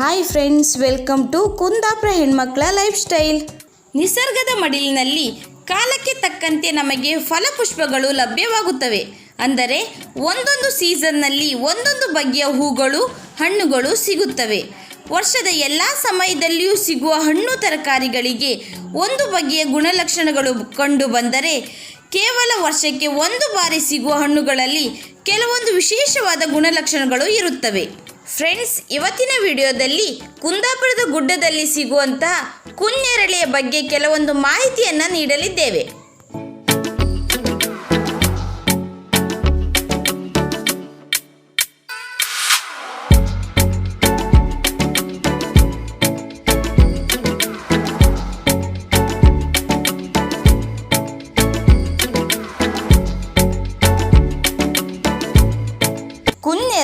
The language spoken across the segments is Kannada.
Hi friends welcome to Kundapura ಹೆಣ್ಮಕ್ಳ ಲೈಫ್ ಸ್ಟೈಲ್ ನಿಸರ್ಗದ ಮಡಿಲಿನಲ್ಲಿ ಕಾಲಕ್ಕೆ ತಕ್ಕಂತೆ ನಮಗೆ ಫಲಪುಷ್ಪಗಳು ಲಭ್ಯವಾಗುತ್ತವೆ. ಅಂದರೆ ಒಂದೊಂದು ಸೀಸನ್ನಲ್ಲಿ ಒಂದೊಂದು ಬಗೆಯ ಹೂಗಳು, ಹಣ್ಣುಗಳು ಸಿಗುತ್ತವೆ. ವರ್ಷದ ಎಲ್ಲ ಸಮಯದಲ್ಲಿಯೂ ಸಿಗುವ ಹಣ್ಣು ತರಕಾರಿಗಳಿಗೆ ಒಂದು ಬಗೆಯ ಗುಣಲಕ್ಷಣಗಳು ಕಂಡು ಬಂದರೆ ಕೇವಲ ವರ್ಷಕ್ಕೆ ಒಂದು ಬಾರಿ ಸಿಗುವ ಹಣ್ಣುಗಳಲ್ಲಿ ಕೆಲವೊಂದು ವಿಶೇಷವಾದ ಗುಣಲಕ್ಷಣಗಳು ಇರುತ್ತವೆ. ಫ್ರೆಂಡ್ಸ್ ಇವತ್ತಿನ ವಿಡಿಯೋದಲ್ಲಿ ಕುಂದಾಪುರದ ಗುಡ್ಡದಲ್ಲಿ ಸಿಗುವಂತಹ ಕುನ್ನೆರಳೆಯ ಬಗ್ಗೆ ಕೆಲವೊಂದು ಮಾಹಿತಿಯನ್ನು ನೀಡಲಿದ್ದೇವೆ.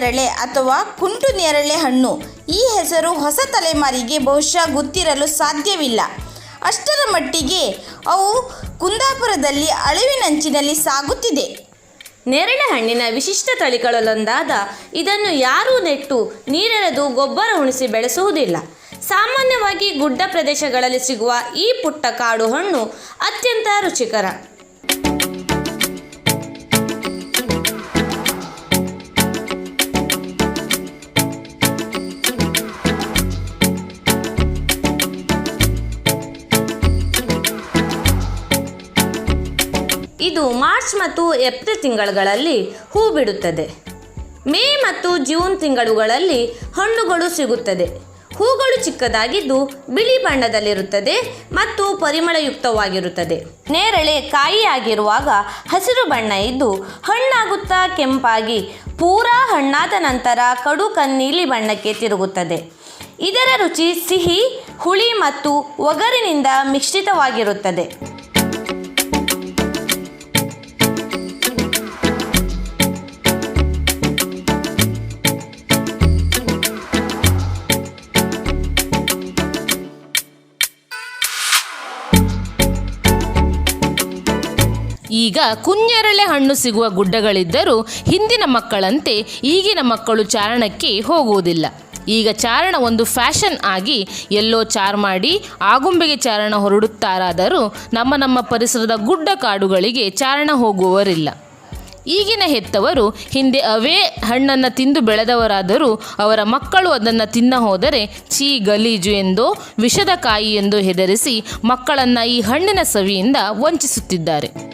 ಕುನ್ನೆರಳೆ ಅಥವಾ ಕುಂಟು ನೇರಳೆ ಹಣ್ಣು. ಈ ಹೆಸರು ಹೊಸ ತಲೆಮಾರಿಗೆ ಬಹುಶಃ ಗೊತ್ತಿರಲು ಸಾಧ್ಯವಿಲ್ಲ. ಅಷ್ಟರ ಮಟ್ಟಿಗೆ ಅವು ಕುಂದಾಪುರದಲ್ಲಿ ಅಳಿವಿನಂಚಿನಲ್ಲಿ ಸಾಗುತ್ತಿದೆ. ನೇರಳೆ ಹಣ್ಣಿನ ವಿಶಿಷ್ಟ ತಳಿಗಳಲ್ಲೊಂದಾದ ಇದನ್ನು ಯಾರೂ ನೆಟ್ಟು ನೀರೆರೆದು ಗೊಬ್ಬರ ಉಣಿಸಿ ಬೆಳೆಸುವುದಿಲ್ಲ. ಸಾಮಾನ್ಯವಾಗಿ ಗುಡ್ಡ ಪ್ರದೇಶಗಳಲ್ಲಿ ಸಿಗುವ ಈ ಪುಟ್ಟ ಕಾಡು ಹಣ್ಣು ಅತ್ಯಂತ ರುಚಿಕರ. ಇದು ಮಾರ್ಚ್ ಮತ್ತು ಏಪ್ರಿಲ್ ತಿಂಗಳುಗಳಲ್ಲಿ ಹೂ ಬಿಡುತ್ತದೆ ಮೇ ಮತ್ತು ಜೂನ್ ತಿಂಗಳುಗಳಲ್ಲಿ ಹಣ್ಣುಗಳು ಸಿಗುತ್ತದೆ. ಹೂಗಳು ಚಿಕ್ಕದಾಗಿದ್ದು ಬಿಳಿ ಬಣ್ಣದಲ್ಲಿರುತ್ತದೆ ಮತ್ತು ಪರಿಮಳಯುಕ್ತವಾಗಿರುತ್ತದೆ. ನೇರಳೆ ಕಾಯಿಯಾಗಿರುವಾಗ ಹಸಿರು ಬಣ್ಣ ಇದ್ದು ಹಣ್ಣಾಗುತ್ತಾ ಕೆಂಪಾಗಿ ಪೂರಾ ಹಣ್ಣಾದ ನಂತರ ಕಡು ಕನ್ನೀಲಿ ಬಣ್ಣಕ್ಕೆ ತಿರುಗುತ್ತದೆ. ಇದರ ರುಚಿ ಸಿಹಿ, ಹುಳಿ ಮತ್ತು ಒಗರಿನಿಂದ ಮಿಶ್ರಿತವಾಗಿರುತ್ತದೆ. ಈಗ ಕುಂಜರಳೆ ಹಣ್ಣು ಸಿಗುವ ಗುಡ್ಡಗಳಿದ್ದರೂ ಹಿಂದಿನ ಮಕ್ಕಳಂತೆ ಈಗಿನ ಮಕ್ಕಳು ಚಾರಣಕ್ಕೆ ಹೋಗುವುದಿಲ್ಲ. ಈಗ ಚಾರಣ ಒಂದು ಫ್ಯಾಷನ್ ಆಗಿ ಎಲ್ಲೋ ಚಾರ್ ಮಾಡಿ ಆಗುಂಬೆಗೆ ಚಾರಣ ಹೊರಡುತ್ತಾರಾದರೂ ನಮ್ಮ ನಮ್ಮ ಪರಿಸರದ ಗುಡ್ಡ ಕಾಡುಗಳಿಗೆ ಚಾರಣ ಹೋಗುವವರಿಲ್ಲ. ಈಗಿನ ಹೆತ್ತವರು ಹಿಂದೆ ಅವೇ ಹಣ್ಣನ್ನು ತಿಂದು ಬೆಳೆದವರಾದರೂ ಅವರ ಮಕ್ಕಳು ಅದನ್ನು ತಿನ್ನ ಹೋದರೆ ಛೀ ಗಲೀಜು ಎಂದೋ ವಿಷದ ಕಾಯಿ ಎಂದೋ ಹೆದರಿಸಿ ಮಕ್ಕಳನ್ನು ಈ ಹಣ್ಣಿನ ಸವಿಯಿಂದ ವಂಚಿಸುತ್ತಿದ್ದಾರೆ.